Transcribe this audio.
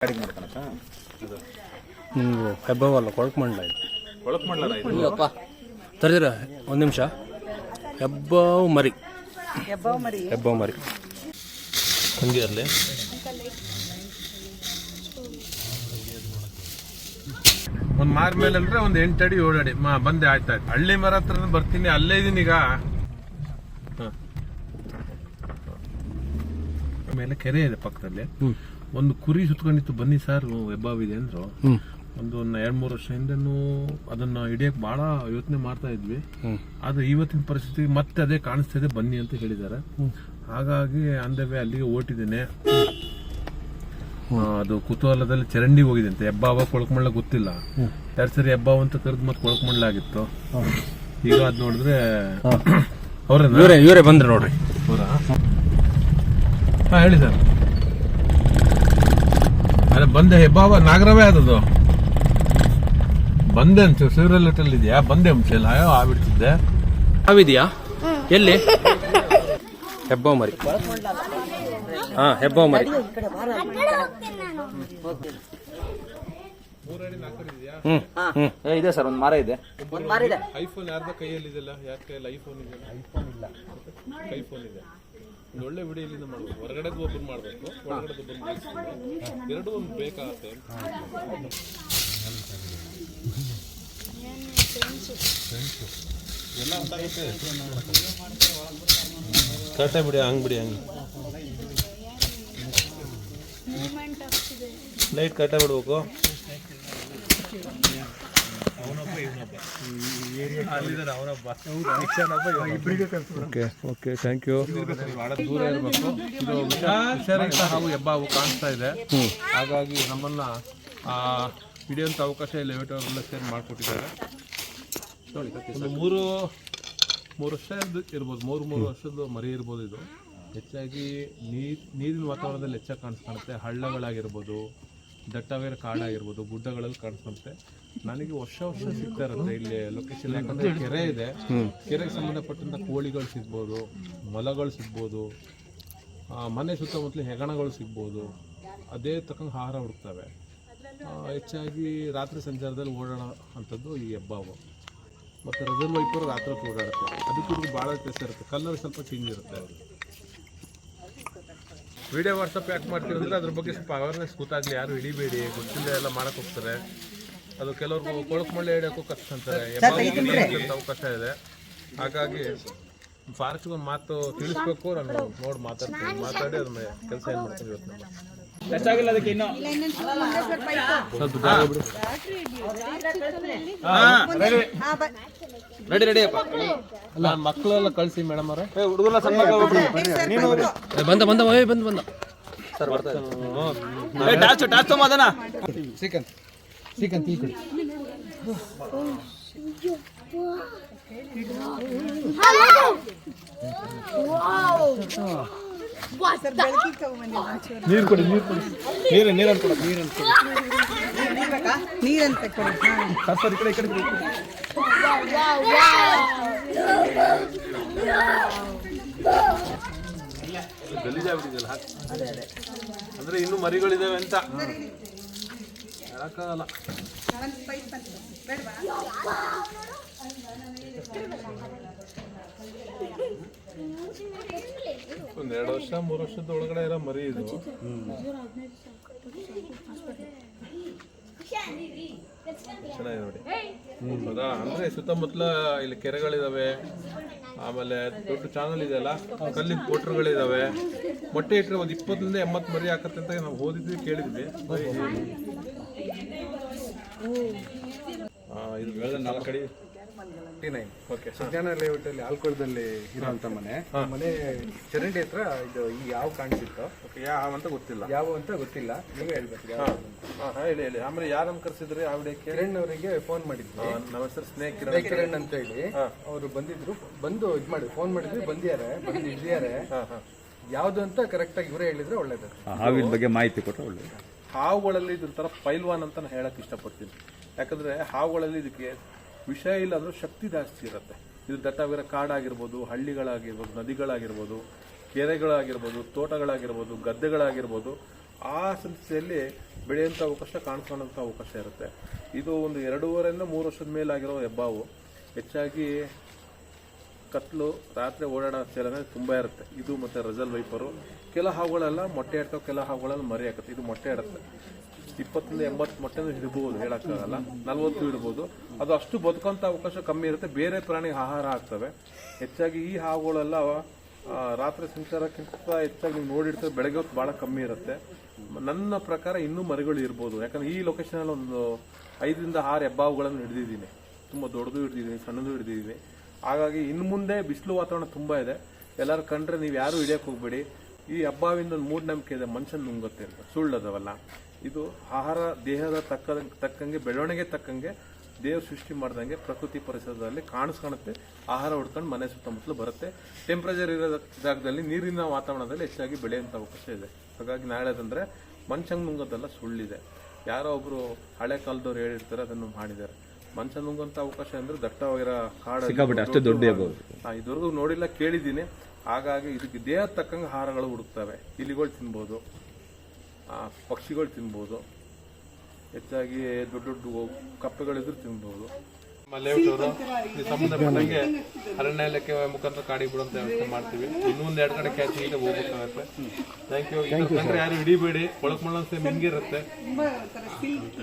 ಮಾಡ್ತಾನಕ್ಕ ನೀವು ಹೆಬ್ಬವಲ್ಲ ಕೊಳಕು ಮಾಡಲ ಇದು? ತರ್ದಿರ ಒಂದು ನಿಮಿಷ. ಹೆಬ್ಬಾವ್ ಮರಿ. ಹೆಬ್ಬಾವ್ ಮರಿ. ಹೆಬ್ಬಾವು ಮರಿ. ಹಂಗೆ ಅಲ್ಲೇ ಒಂದ್ ಮಾರ್ ಮೇಲೆ ಅಂದ್ರೆ ಒಂದ್ ಎಂಟಡಿ ಅಡಿ ಮಾ ಬಂದೆ ಆಯ್ತಾ ಹಳ್ಳಿ ಮರ ಹತ್ರ ಬರ್ತೀನಿ ಅಲ್ಲೇ ಇದೀನಿ ಈಗ. ಹ. ಆಮೇಲೆ ಕೆರೆ ಇದೆ ಪಕ್ಕದಲ್ಲಿ. ಒಂದು ಕುರಿ ಸುತ್ಕೊಂಡಿತ್ತು ಬನ್ನಿ ಸರ್ ಇದೆ ಅಂದ್ರು. ಒಂದು ಎರಡ್ ಮೂರು ವರ್ಷ ಹಿಂದೆನೂ ಅದನ್ನ ಹಿಡಿಯಕ್ ಬಹಳ ಯೋಚನೆ ಮಾಡ್ತಾ ಇದ್ವಿ. ಆದ್ರೆ ಇವತ್ತಿನ ಪರಿಸ್ಥಿತಿ ಮತ್ತೆ ಅದೇ ಕಾಣಿಸ್ತಾ ಇದೆ ಬನ್ನಿ ಅಂತ ಹೇಳಿದ್ದಾರೆ ಹಾಗಾಗಿ ಅಂದವೇ ಅಲ್ಲಿಗೆ ಓಟಿದ್ದೇನೆ. ಅದು ಕುತೂಹಲದಲ್ಲಿ ಚರಂಡಿ ಹೋಗಿದೆ ಅಂತ ಹೆಬ್ಬಾವ ಕೊಳಕಮಳ್ಳ ಗೊತ್ತಿಲ್ಲ. ಎರಡ್ ಸರಿ ಹೆಬ್ಬಾವ ಅಂತ ಕರೆದು ಮತ್ತೆ ಕೊಳಕಮಳ್ಳ ಆಗಿತ್ತು. ಈಗ ಅದ್ ನೋಡಿದ್ರೆ ಇವರೇ ಇವರೇ ಬಂದ್ರೆ ನೋಡ್ರಿ. ಹೌದಾ ಹಾ ಹೇಳಿ ಸರ್. ಅರೆ ಬಂದೆ. ಹೆಬ್ಬಾವ ನಾಗರವೇ ಆದದು ಬಂದೆ ಅಂತ ಸೀರಿಯಲ್ ಇದೆಯಾ ಬಂದೆ ಅಂಶ ಇಲ್ಲ ಅಯ್ಯೋ ಆಗ್ಬಿಡ್ತಿದ್ದೆ ಹಾವಿದೆಯಾ? ಎಲ್ಲಿ? ಹೆಬ್ಬಾವ್ ಮರಿ. ಹಾ ಹೆಬ್ಬಾವ್ ಮರಿ. ಹ್ಮ್ ಹ್ಮ್. ಏ, ಇದೆ ಸರ್ ಒಂದು ಮರ ಇದೆ. ಐಫೋನ್ ಯಾರ್ದ ಕೈಯಲ್ಲಿ ಇದೆಲ್ಲ ಯಾರ ಕೈಯಲ್ಲಿ ಐಫೋನ್ ಇದೆ ಐಫೋನ್ ಇಲ್ಲ. ಐಫೋನ್ ಇದೆ. ಒಳ್ಳೆ ವಿಡಿಯೋ ಮಾಡಬೇಕು. ಮಾಡ್ಬೇಕು. ಹೊರಗಡೆ ಒಬ್ಬರು ಮಾಡಬೇಕು. ಒಳಗಡೆ ಒಬ್ಬರು ಎರಡು ಒಂದು ಬೇಕಾಗುತ್ತೆ. ಕರೆಕ್ಟಾಗಿ ಬಿಡಿ ಹಂಗೆ ಬಿಡಿ ಹಂಗೆ. ಲೈಟ್ ಕರೆಕ್ಟಾಗಿ ಬಿಡ್ಬೇಕು ಓಕೆ ಓಕೆ ಥ್ಯಾಂಕ್ ಯು ದೂರ ಇರಬೇಕು ಇದು ವಿಷಾರಹಿತ ಹಾಗೂ ಹೆಬ್ಬಾವು ಕಾಣಿಸ್ತಾ ಇದೆ ಹಾಗಾಗಿ ನಮ್ಮನ್ನ ಆ ಹಿಡಿಯುವಂಥ ಅವಕಾಶ ಇಲ್ಲಿ ಲೆವೆಟವರೆಲ್ಲ ಸೇರ್ ಮಾಡಿಕೊಟ್ಟಿದ್ದಾರೆ. ಒಂದು ಮೂರು ಮೂರು ವರ್ಷದ್ದು ಇರ್ಬೋದು ಮೂರು ಮೂರು ವರ್ಷದ್ದು ಮರಿ ಇರ್ಬೋದು ಇದು. ಹೆಚ್ಚಾಗಿ ನೀರ್ ನೀರಿನ ವಾತಾವರಣದಲ್ಲಿ ಹೆಚ್ಚಾಗಿ ಕಾಣಿಸ್ಕೊಳುತ್ತೆ ಹಳ್ಳಗಳಾಗಿರ್ಬೋದು ದಟ್ಟವೇರ ಕಾಡಾಗಿರ್ಬೋದು ಗುಡ್ಡಗಳಲ್ಲಿ ಕಾಣಿಸುತ್ತೆ ನನಗೆ ವರ್ಷ ವರ್ಷ ಸಿಗ್ತಾ ಇರುತ್ತೆ ಇಲ್ಲಿ ಲೊಕೇಶನ್ ಯಾಕಂದ್ರೆ ಕೆರೆ ಇದೆ. ಕೆರೆಗೆ ಸಂಬಂಧಪಟ್ಟಂತ ಕೋಳಿಗಳು ಸಿಗ್ಬೋದು ಮೊಲಗಳು ಸಿಗ್ಬೋದು ಮನೆ ಸುತ್ತಮುತ್ತಲು ಹೆಗಣಗಳು ಸಿಗ್ಬೋದು. ಅದೇ ತಕ್ಕಂಗೆ ಆಹಾರ ಹುಡುಕ್ತವೆ. ಹೆಚ್ಚಾಗಿ ರಾತ್ರಿ ಸಂಚಾರದಲ್ಲಿ ಓಡೋಣ ಅಂಥದ್ದು ಈ ಹೆಬ್ಬಾವು. ಮತ್ತು ರಜನ್ ವೈಪರು ರಾತ್ರಿ ಓಡಾಡುತ್ತೆ. ಅದಕ್ಕೂ ಭಾಳ ವ್ಯತ್ಯಾಸ ಇರುತ್ತೆ. ಕಲ್ಲರ್ ಸ್ವಲ್ಪ ಚೇಂಜ್ ಇರುತ್ತೆ. ವಿಡಿಯೋ ವಾಟ್ಸಪ್ ಯಾಕೆ ಮಾಡ್ತೀವಿ ಅಂದರೆ ಅದ್ರ ಬಗ್ಗೆ ಸ್ವಲ್ಪ ಅವೇರ್ನೆಸ್ ಗೊತ್ತಾಗಲಿ ಯಾರು ಹಿಡಿಬೇಡಿ ಗೊತ್ತಿಲ್ಲದೆ ಎಲ್ಲ ಮಾಡಕ್ಕೆ ಹೋಗ್ತಾರೆ. ಅದು ಕೆಲವ್ರಿಗೆ ಕೊಳಕಮಳ್ಳಿ ಹಿಡಿಯೋಕ್ಕೂ ಕಷ್ಟ ಅಂತಾರೆ. ಹೆಬ್ಬಾವು ಅವಕಾಶ ಇದೆ. ಹಾಗಾಗಿ ಫಾರೆಸ್ಟ್ಗೆ ಒಂದು ಮಾತು ತಿಳಿಸ್ಬೇಕು ನಾನು ನೋಡಿ ಮಾತಾಡ್ತೀನಿ. ಮಾತಾಡಿ ಅದ್ರ ಮೇಲೆ ಕೆಲಸ ಏನು ಮಾಡ್ತೀವಿ ಇವತ್ತು ನಾನು ಎಷ್ಟಾಗಿಲ್ಲ ಅದಕ್ಕೆ ಇನ್ನು. ಸ್ವಲ್ಪ ರೆಡಿ ರೆಡಿ ಅಪ್ಪ. ಅಲ್ಲ ಮಕ್ಕಳೆಲ್ಲ ಕಳಿಸಿ ಮೇಡಮ್ ಅವರೇ. ಬಂದ ಬಂದ ಏ ಬಂದ ಬಂದ. ಸರ್ ಬರ್ತಾ ಏ ಟಾಚ್ ಟಾಚ್ ತೊಗೊಂಬ ಅದನ್ನ. ಸಿಕನ್ ಬೆಳಕಿಗೆ ತಗೊಂಬನ್ನಿ ಒಂಚೂರು. ನೀರು ಕೊಡಿ ನೀರು ಕೊಡಿ. ನೀರು ನೀರು ಅನ್ಕೊಡ ನೀರು ಅನ್ಕೊಡ? ನೀರಂತ ಕೊಡಿ. ಸರ್ ಸರ್ ಈ ಕಡೆ ಈ ಕಡೆ. ಗಲೀಜಾಗ್ಬಿಟ್ಟಿದೆಯಲ್ಲ ಹಾಕಿ. ಅಂದ್ರೆ ಇನ್ನು ಮರಿಗಳಿದಾವೆ ಅಂತ ಹೇಳಕ್ಕಾಗಲ್ಲ ಒಂದ್ ಪೈಪ್ ಬಂತು. ಬೇಡ್ವಾ? ಎರಡು ವರ್ಷ ಮೂರು ವರ್ಷದ ಒಳಗಡೆ ಇರೋ ಮರಿ ಇದು ಚೆನ್ನಾಗಿದೆ ನೋಡಿ. ಹೌದಾ ಅಂದ್ರೆ ಸುತ್ತಮುತ್ತಲ ಇಲ್ಲಿ ಕೆರೆಗಳಿದಾವೆ. ಆಮೇಲೆ ದೊಡ್ಡ ಚಾನಲ್ ಇದೆಯಲ್ಲ ಕಲ್ಲಿ ಕೋಟ್ರುಗಳಿದಾವೆ. ಮೊಟ್ಟೆ ಇಟ್ಟರೆ ಒಂದು ಇಪ್ಪತ್ತರಿಂದ ಎಂಬತ್ತು ಮರಿ ಹಾಕತ್ತೆ ಅಂತ ನಾವು ಓದಿದ್ವಿ ಕೇಳಿದ್ವಿ. ಇದು ಬೆಳೆದ ನಾಲ್ಕು ಕಡೆ ಓಕೆ ಸತ್ಯಾನ ಲೇಔಟ್ ಅಲ್ಲಿ ಆಲ್ಕೋಳದಲ್ಲಿ ಇರುವಂತ ಮನೆ. ಮನೆ ಚರಂಡಿ ಹತ್ರ ಇದು ಈ ಯಾವ ಕಾಣಿಸಿತ್ತು? ಓಕೆ ಯಾವ ಅಂತ ಗೊತ್ತಿಲ್ಲ. ಯಾವ ಅಂತ ಗೊತ್ತಿಲ್ಲ. ನೀವೇ ಹೇಳ್ಬೇಕು ಯಾವ ಹಾ, ಹಾ, ಹೇಳಿ ಹೇಳಿ. ಆಮೇಲೆ ಯಾರನ್ನು ಕರೆಸಿದ್ರಿ? ಆವಿಡೆ ಕಿರಣ್ ಅವರಿಗೆ ಫೋನ್ ಮಾಡಿದ್ವಿ. ನಮ್ಮ ಹೆಸರು ಸ್ನೇಕ್ ಕಿರಣ್. ಕಿರಣ್ ಅಂತ ಹೇಳಿ. ಅವರು ಬಂದಿದ್ರು. ಬಂದು ಇದ್ ಮಾಡಿ ಫೋನ್ ಮಾಡಿದ್ವಿ ಬಂದಿದ್ದಾರೆ ಬಂದು ಹಾ ಯಾವ್ದು ಅಂತ ಕರೆಕ್ಟ್ ಆಗಿ ಇವರೇ ಹೇಳಿದ್ರೆ ಒಳ್ಳೇದು. ಹಾವಿನ ಬಗ್ಗೆ ಮಾಹಿತಿ ಕೊಟ್ಟರೆ ಒಳ್ಳೆಯದು ಹಾವುಗಳಲ್ಲಿ ಇದ್ರ ತರ ಪೈಲ್ವಾನ್ ಅಂತ ನಾನು ಹೇಳಕ್ ಇಷ್ಟಪಡ್ತೀನಿ. ಯಾಕಂದ್ರೆ ಹಾವುಗಳಲ್ಲಿ ಇದಕ್ಕೆ ವಿಷ ಇಲ್ಲ ಅಂದರೆ ಶಕ್ತಿ ಜಾಸ್ತಿ ಇರುತ್ತೆ. ಇದು ದಟ್ಟವಿರೋ ಕಾಡಾಗಿರ್ಬೋದು, ಹಳ್ಳಿಗಳಾಗಿರ್ಬೋದು, ನದಿಗಳಾಗಿರ್ಬೋದು, ಕೆರೆಗಳಾಗಿರ್ಬೋದು, ತೋಟಗಳಾಗಿರ್ಬೋದು, ಗದ್ದೆಗಳಾಗಿರ್ಬೋದು, ಆ ಸಂಸ್ಥೆಯಲ್ಲಿ ಬೆಳೆಯುವಂಥ ಅವಕಾಶ ಕಾಣಿಸ್ಕೊಳ್ಳೋಂಥ ಅವಕಾಶ ಇರುತ್ತೆ. ಇದು ಒಂದು ಎರಡೂವರೆಯಿಂದ ಮೂರು ವರ್ಷದ ಮೇಲಾಗಿರೋ ಹೆಬ್ಬಾವು. ಹೆಚ್ಚಾಗಿ ಕತ್ಲು, ರಾತ್ರಿ ಓಡಾಡೋ ಚಲನೆ ತುಂಬ ಇರುತ್ತೆ. ಇದು ಮತ್ತು ರಜಲ್ ವೈಪರು. ಕೆಲ ಹಾವುಗಳೆಲ್ಲ ಮೊಟ್ಟೆ ಇಡ್ತಾವೆ ಕೆಲ ಹಾವುಗಳೆಲ್ಲ ಮರಿ ಹಾಕುತ್ತೆ. ಇದು ಮೊಟ್ಟೆ ಇಡುತ್ತೆ ಇಪ್ಪತ್ತರಿಂದ ಎಂಬತ್ತು ಮೊಟ್ಟೆನೂ ಹಿಡಬಹುದು ಹೇಳೋಕ್ಕಾಗಲ್ಲ. ನಲ್ವತ್ತು ಇಡ್ಬೋದು ಅದು ಅಷ್ಟು ಬದುಕೋಂಥ ಅವಕಾಶ ಕಮ್ಮಿ ಇರುತ್ತೆ. ಬೇರೆ ಪ್ರಾಣಿ ಆಹಾರ ಆಗ್ತವೆ. ಹೆಚ್ಚಾಗಿ ಈ ಹಾವುಗಳೆಲ್ಲ ರಾತ್ರಿ ಸಂಚಾರಕ್ಕಿಂತ ಹೆಚ್ಚಾಗಿ ನೀವು ನೋಡಿರ್ತಾರೆ, ಬೆಳಗ್ಗೆ ಹೊತ್ತು ಭಾಳ ಕಮ್ಮಿ ಇರುತ್ತೆ. ನನ್ನ ಪ್ರಕಾರ ಇನ್ನೂ ಮರಿಗಳು ಇರ್ಬೋದು. ಯಾಕಂದ್ರೆ ಈ ಲೊಕೇಶನಲ್ಲಿ ಒಂದು ಐದರಿಂದ ಆರು ಹೆಬ್ಬಾವುಗಳನ್ನು ಹಿಡಿದಿದ್ದೀನಿ. ತುಂಬ ದೊಡ್ಡದು ಹಿಡಿದಿದ್ದೀನಿ, ಸಣ್ಣದು ಹಿಡಿದಿದ್ದೀನಿ. ಹಾಗಾಗಿ ಇನ್ನು ಮುಂದೆ ಬಿಸಿಲು ವಾತಾವರಣ ತುಂಬ ಇದೆ. ಎಲ್ಲರೂ ಕಂಡ್ರೆ ನೀವು ಯಾರು ಹಿಡಿಯಕ್ಕೆ ಹೋಗ್ಬೇಡಿ. ಈ ಹಬ್ಬವಿಂದ ಒಂದು ಮೂಢನಂಬಿಕೆ ಇದೆ, ಮನುಷ್ಯನ ನುಂಗುತ್ತೆ ಅಂತ. ಸುಳ್ಳದವಲ್ಲ ಇದು ಆಹಾರ ದೇಹದ ತಕ್ಕ ತಕ್ಕಂಗೆ ಬೆಳವಣಿಗೆ ತಕ್ಕಂಗೆ ದೇಹ ಸೃಷ್ಟಿ ಮಾಡ್ದಂಗೆ ಪ್ರಕೃತಿ ಪರಿಸರದಲ್ಲಿ ಕಾಣಿಸ್ಕೊಳುತ್ತೆ ಆಹಾರ ಹುಡ್ಕೊಂಡು ಮನೆ ಸುತ್ತಮುತ್ತಲು ಬರುತ್ತೆ. ಟೆಂಪ್ರೇಚರ್ ಇರೋ ಜಾಗದಲ್ಲಿ ನೀರಿನ ವಾತಾವರಣದಲ್ಲಿ ಹೆಚ್ಚಾಗಿ ಬೆಳೆಯುವಂಥ ಅವಕಾಶ ಇದೆ. ಹಾಗಾಗಿ ನಾಳೆದಂದ್ರೆ ಮಂಚಂಗ್ ನುಂಗೋದೆಲ್ಲ ಸುಳ್ಳಿದೆ. ಯಾರೋ ಒಬ್ರು ಹಳೆ ಕಾಲದವ್ರು ಹೇಳಿರ್ತಾರೆ ಅದನ್ನು ಮಾಡಿದ್ದಾರೆ. ಮನುಷ್ಯ ನುಂಗುವಂಥ ಅವಕಾಶ ಅಂದ್ರೆ ದಟ್ಟವಾಗಿರೋ ಕಾಡು ಅಷ್ಟೇ ದೊಡ್ಡ ಇದುವರೆಗೂ ನೋಡಿಲ್ಲ ಕೇಳಿದ್ದೀನಿ. ಹಾಗಾಗಿ ಇದಕ್ಕೆ ದೇಹ ತಕ್ಕಂಗೆ ಆಹಾರಗಳು ಹುಡುಕ್ತವೆ. ಇಲಿಗಳು ತಿನ್ಬೋದು. ಪಕ್ಷಿಗಳು ತಿನ್ಬೋದು. ಹೆಚ್ಚಾಗಿ ದೊಡ್ಡ ದೊಡ್ಡ ಕಪ್ಪೆಗಳಿದ್ರು ತಿನ್ಬೋದು. ಸಂಬಂಧಪಟ್ಟಂಗೆ ಅರಣ್ಯ ಇಲಾಖೆ ಮುಖಾಂತರ ಕಾಡಿ ಬಿಡುವಂತ ವ್ಯವಸ್ಥೆ ಮಾಡ್ತೀವಿ. ಇನ್ನೊಂದು ಎರಡು ಕಡೆ ಕ್ಯಾಚ್ ಈಗ ಹೋಗ್ಬೇಕಾಗತ್ತೆ ಥ್ಯಾಂಕ್ ಯು ಕಂಡ್ರೆ ಯಾರು ಹಿಡಿಬೇಡಿ ಒಳಕ್ ಮಣ್ಣನ್ಸೆ ಮಿಂಗಿರುತ್ತೆ. ತುಂಬಾ ಒಂಥರ ಸಿಲ್ಕ್